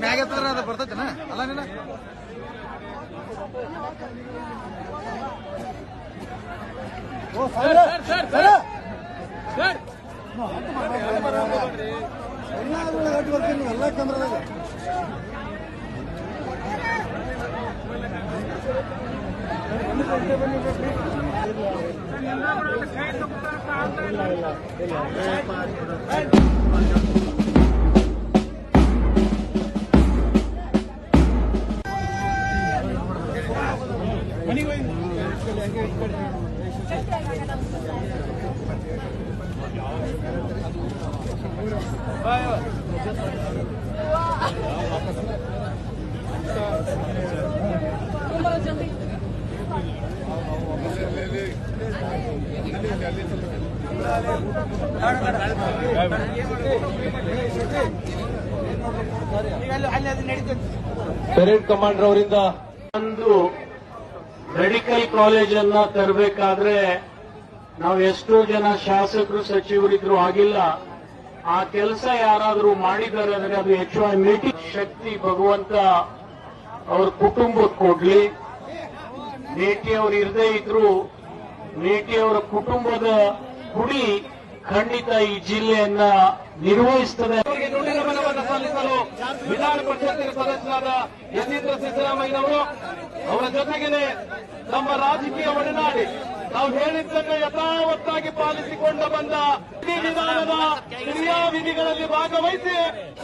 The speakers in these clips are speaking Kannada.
ಮ್ಯಾಗ ಎತ್ತಂದ್ರ ಅದು ಬರ್ತೈತೇನ ಅಲ್ಲ ನೀನ ಎಲ್ಲ ಕೇಂದ್ರದಾಗ ಪೆರೇಡ್ ಕಮಾಂಡರ್ ಅವರಿಂದ ಒಂದು ಮೆಡಿಕಲ್ ಕಾಲೇಜ್ ಅನ್ನ ತರಬೇಕಾದ್ರೆ ನಾವು ಎಷ್ಟೋ ಜನ ಶಾಸಕರು, ಸಚಿವರಿದ್ರು ಆಗಿಲ್ಲ. ಆ ಕೆಲಸ ಯಾರಾದರೂ ಮಾಡಿದ್ದಾರೆ ಅಂದ್ರೆ ಅದು ಎಚ್ ಐ ಶಕ್ತಿ ಭಗವಂತ ಅವ್ರ ಕುಟುಂಬಕ್ಕೆ ಕೊಡ್ಲಿ. ಮೇಟಿ ಅವರು ಇರದೇ ಇದ್ರು. ಮೇಟಿ ಅವರ ಕುಟುಂಬದ ಗುಡಿ ಖಂಡಿತ ಈ ಜಿಲ್ಲೆಯನ್ನ ನಿರ್ವಹಿಸ್ತದೆ. ವಿಧಾನ ಪರಿಷತ್ತಿನ ಸದಸ್ಯರಾದ ಯತೀಂದ್ರ ಸಿದ್ದರಾಮಯ್ಯನವರು ಅವರ ಜೊತೆಗೆ ನಮ್ಮ ರಾಜಕೀಯ ಒಡನಾಡಿ ನಾವು ಹೇಳಿದ್ದನ್ನು ಯಥಾವತ್ತಾಗಿ ಪಾಲಿಸಿಕೊಂಡು ಬಂದ ವಿಧಿ ವಿಧಾನದ ಕ್ರಿಯಾವಿಧಿಗಳಲ್ಲಿ ಭಾಗವಹಿಸಿ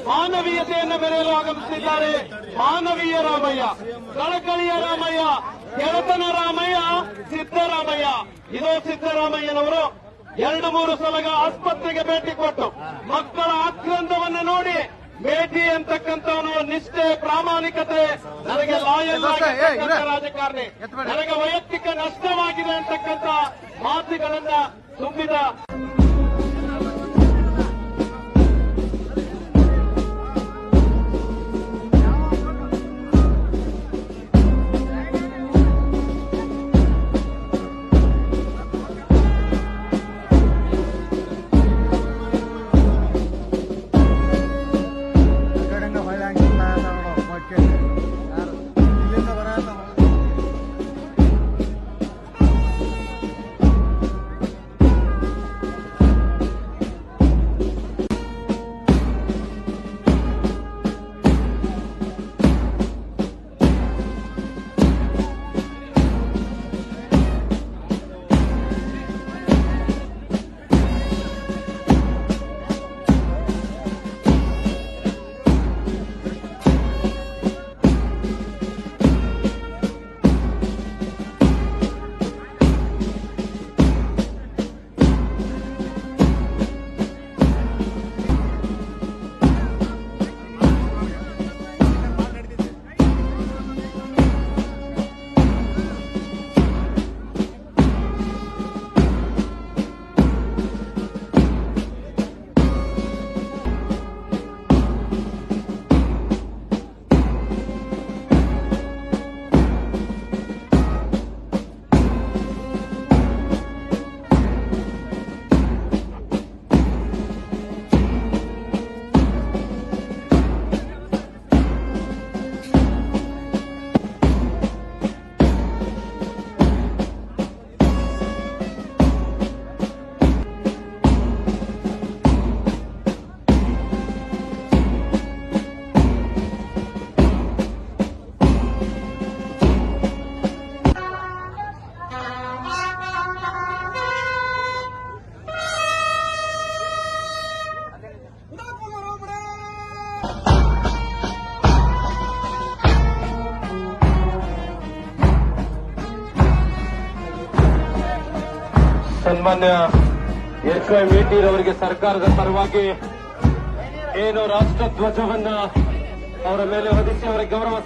ಮಾನವೀಯತೆಯನ್ನು ಮೆರೆಯಲು ಆಗಮಿಸುತ್ತಿದ್ದಾರೆ ಮಾನವೀಯ ರಾಮಯ್ಯ, ಕಳಕಳಿಯ ರಾಮಯ್ಯ ಗೆಳತನ ರಾಮಯ್ಯ, ಸಿದ್ದರಾಮಯ್ಯ. ಇದು ಸಿದ್ದರಾಮಯ್ಯನವರು ಎರಡು ಮೂರು ಸಲಗ ಆಸ್ಪತ್ರೆಗೆ ಭೇಟಿ ಕೊಟ್ಟು ಮಕ್ಕಳ ಆಕ್ರಂದವನ್ನು ನೋಡಿ ಭೇಟಿ ಅಂತಕ್ಕಂಥವನು ನಿಷ್ಠೆ ಪ್ರಾಮಾಣಿಕತೆ ನನಗೆ ಲಾಯಲ್ ರಾಜಕಾರಣಿ. ನನಗೆ ವೈಯಕ್ತಿಕ ನಷ್ಟವಾಗಿದೆ ಅಂತಕ್ಕಂಥ ಮಾತುಗಳನ್ನ ತುಂಬಿದ ಸನ್ಮಾನ್ಯ ಎಸ್ ವೈ ಅವರಿಗೆ ಸರ್ಕಾರದ ಪರವಾಗಿ ಏನು ರಾಷ್ಟ್ರ ಧ್ವಜವನ್ನ ಅವರ ಮೇಲೆ ಹೊದಿಸಿ ಅವರ ಗೌರವ